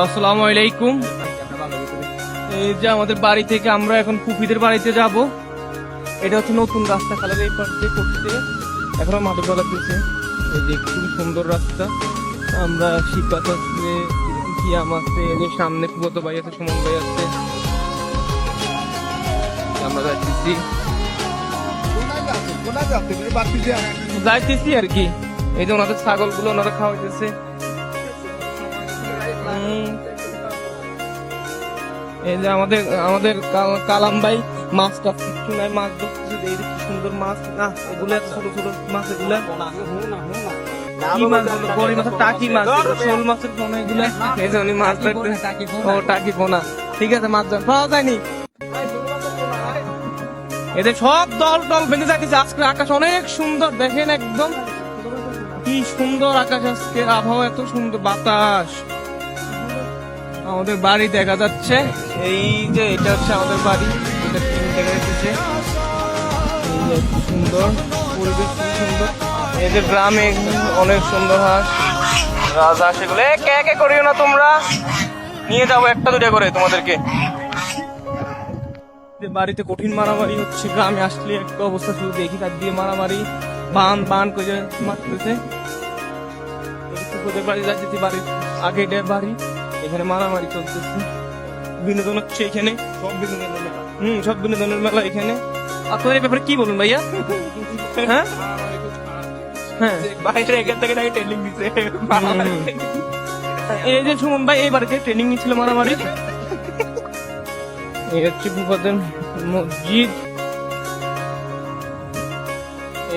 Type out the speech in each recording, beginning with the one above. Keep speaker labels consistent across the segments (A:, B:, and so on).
A: আসসালামু আলাইকুম। এই যে আমাদের বাড়ি থেকে আমরা এখন পুপিদের বাড়িতে যাব। এটা হচ্ছে নতুন রাস্তা খালার এই পাশ দিয়ে করতে এখনও তোলা চলছে এই যে খুবই সুন্দর রাস্তা। আমরা কিয়াম আছে, এই যে সামনে পুগত ভাই আছে, সুমন ভাই আছে। আমরা যাচ্ছি যাইতেছি আর কি। এই যে ওনাদের ছাগলগুলো ওনারা খাওয়াইতেছে। এই যে আমাদের আমাদের কালাম ভাই মাছ টাছ কিছু নাই মাছ ধরতেছে, এই কি সুন্দর মাছ। না এত ছোট ছোট মাছ এগুলো। ধরতে টাকি ঠিক আছে, মাছ সব দল টল আকাশ অনেক সুন্দর, দেখেন একদম। কি সুন্দর আকাশ আজকে আবহাওয়া এত সুন্দর। বাতাস। আমাদের বাড়ি দেখা যাচ্ছে। এই যে এটা হচ্ছে আমাদের বাড়ি, এটা টিন দেখা যাচ্ছে এই যে সুন্দর, পরিবেশ খুব সুন্দর। এই যে গ্রামে অনেক সুন্দর হাঁস, রাজা সেগুলো। কে কে করিও না তোমরা? নিয়ে যাব একটা দুটা করে তোমাদেরকে। বাড়িতে কঠিন মারামারি হচ্ছে, গ্রামে আসলে একটা অবস্থা শুধু দেখি, তার দিয়ে মারামারি, বান বান করে মারতেছে। ওদের বাড়ি যাচ্ছি, বাড়ির আগে বাড়ি। এখানে মারামারি চলতেছে বিনোদন হচ্ছে এখানে। সব বিনোদনের মেলা। হম সব বিনোদনের মেলা এখানে। আপনার এই ব্যাপারে কি বলুন ভাইয়া? হ্যাঁ? হ্যাঁ।
B: বাইরে এখান থেকে নাকি ট্রেনিং দিছে
A: এই যে সুমন ভাই এই বাড়িতে ট্রেনিং নিচ্ছিল মারামারি। এই হচ্ছে ভূপাতের মসজিদ।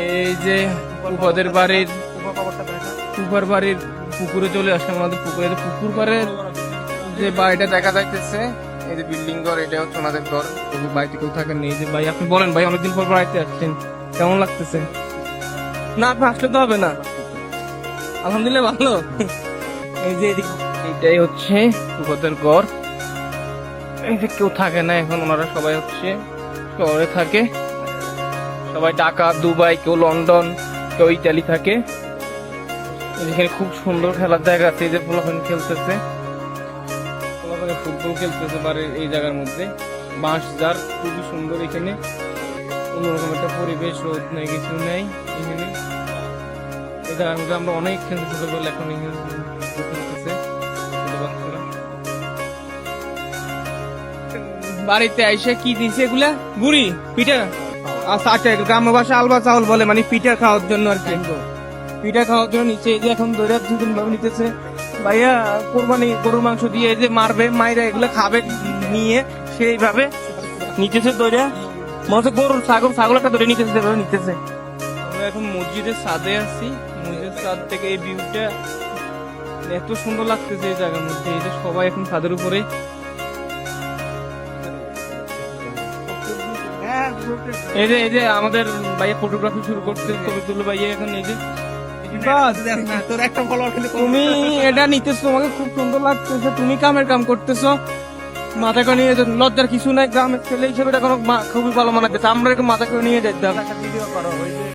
A: এই যে ভূপাদের বাড়ির বাড়ির পুকুরে চলে আসলাম আমাদের পুকুরে। পুকুর পাড়ের যে বাড়িটা দেখা যাইতেছে, এই যে বিল্ডিং ঘর এটা হচ্ছে ওনাদের ঘর। তবু বাড়িতে কেউ থাকেন এই যে ভাই, আপনি বলেন ভাই, অনেকদিন পর বাড়িতে আসছেন। কেমন লাগতেছে? না, আপনি আসলে তো হবে না। আলহামদুলিল্লাহ ভালো। এই যে এইটাই হচ্ছে পুকুরের ঘর। এই যে কেউ থাকে না, এখন ওনারা সবাই হচ্ছে শহরে থাকে। সবাই ঢাকা, দুবাই, কেউ লন্ডন, কেউ ইটালি থাকে। এখানে খুব সুন্দর খেলার জায়গা আছে এই যে পোলাপানি খেলতেছে। পোলাপানি ফুটবল খেলতেছে বাড়ির এই জায়গার মধ্যে। বাঁশ যার খুবই সুন্দর এখানে। অন্যরকম একটা পরিবেশ রোদ নেই কিছু নেই এখানে। এই জায়গার মধ্যে আমরা অনেক খেলতে ছোটবেলা এখন খেলতেছে বাড়িতে আইসে কি দিছে এগুলা? গুড়ি পিঠা? আচ্ছা আচ্ছা গ্রাম্য ভাষা আলবা চাউল বলে মানে পিঠা খাওয়ার জন্য আর কি। পিঠা খাওয়ার জন্য নিচে এই যে এখন দৈরা দুদিন ভাবে নিতেছে। ভাইয়া, কোরবানি, গরুর মাংস দিয়ে এই যে মারবে, মাইরা এগুলো খাবে, নিয়ে সেইভাবে নিতেছে দৈরা মনে গরুর ছাগল ছাগল একটা ধরে নিতেছে, সেভাবে নিতেছে। আমরা এখন মসজিদের ছাদে আছি। মসজিদের ছাদ থেকে এই ভিউটা এত সুন্দর লাগতেছে এই জায়গার মধ্যে। এই যে সবাই এখন ছাদের উপরে। এই যে এই যে আমাদের ভাইয়া ফটোগ্রাফি শুরু করতে ছবি তুলো ভাইয়া এখন এই যে। তুমি এটা নিতেছো তোমাকে খুব সুন্দর লাগতেছে। তুমি কামের কাম করতেছো। মাথা করে নিয়ে যেত লজ্জার কিছু নাই গ্রামের ছেলে হিসেবে এটা কোনো খুবই ভালো মানাচ্ছে আমরা মাথা করে নিয়ে যেতাম।
B: ভিডিও করো ওই যে